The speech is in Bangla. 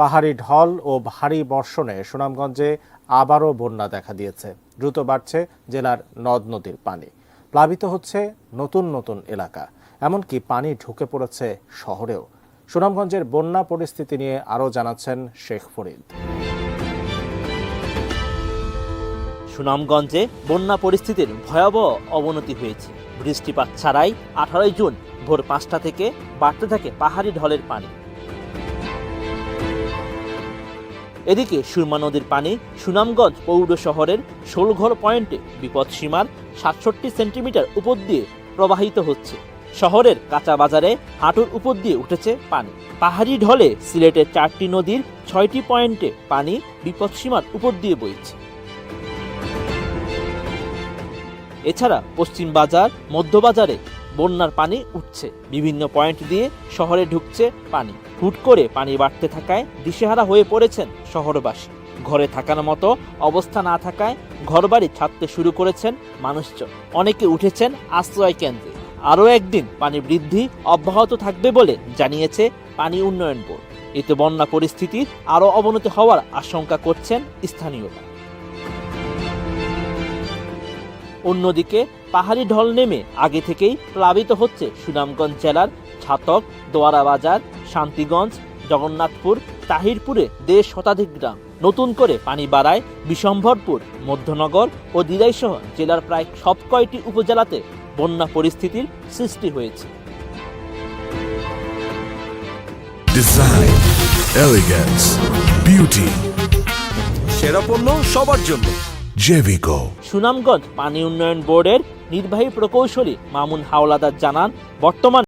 পাহাড়ি ঢল ও ভারী বর্ষণে সুনামগঞ্জে আবারও বন্যা দেখা দিয়েছে। দ্রুত বাড়ছে জেলার নদ নদীর পানি। প্লাবিত হচ্ছে নতুন নতুন এলাকা। এমনকি পানি ঢুকে পড়েছে শহরেও। সুনামগঞ্জের বন্যা পরিস্থিতি নিয়ে আরও জানাচ্ছেন শেখ ফরিদ। সুনামগঞ্জে বন্যা পরিস্থিতির ভয়াবহ অবনতি হয়েছে। বৃষ্টিপাত ছাড়াই আঠারোই জুন ভোর পাঁচটা থেকে বাড়তে থাকে পাহাড়ি ঢলের পানি। এদিকে সুরমা নদীর পানি সুনামগঞ্জ পৌর শহরের ষোলঘর পয়েন্টে বিপদসীমার সাতষট্টি সেন্টিমিটার উপর দিয়ে প্রবাহিত হচ্ছে। শহরের কাঁচা বাজারে হাঁটুর উপর দিয়ে উঠেছে পানি। পাহাড়ি ঢলে সিলেটের চারটি নদীর ছয়টি পয়েন্টে পানি বিপদসীমার উপর দিয়ে বইছে। এছাড়া পশ্চিম বাজার মধ্যবাজারে বন্যার পানি উঠছে। বিভিন্ন পয়েন্ট দিয়ে শহরে ঢুকছে পানি। হুট করে পানি বাড়তে থাকায় দিশেহারা হয়ে পড়েছেন শহরবাসী। ঘরে থাকার মতো অবস্থা না থাকায় ঘরবাড়ি ছাড়তে শুরু করেছেন মানুষজন। অনেকে উঠেছেন আশ্রয় কেন্দ্রে। আরও একদিন পানি বৃদ্ধি অব্যাহত থাকবে বলে জানিয়েছে পানি উন্নয়ন বোর্ড। এতে বন্যা পরিস্থিতির আরও অবনতি হওয়ার আশঙ্কা করছেন স্থানীয়রা। অন্যদিকে পাহাড়ি ঢল নেমে আগে থেকেই প্লাবিত হচ্ছে সুনামগঞ্জ জেলার ছাতক দোয়ারা বাজার শান্তিগঞ্জ জগন্নাথপুর তাহিরপুরে দেড় শতাধিক গ্রাম। নতুন করে পানি বাড়ায় বিশম্ভরপুর মধ্যনগর ও দিদাইসহ জেলার প্রায় সব কয়টি উপজেলাতে বন্যা পরিস্থিতির সৃষ্টি হয়েছে। সেরা পণ্য সবার জন্য। Jevico. সুনামগঞ্জ পানি উন্নয়ন বোর্ডের নির্বাহী প্রকৌশলী মামুন হাওলাদার জানান বর্তমান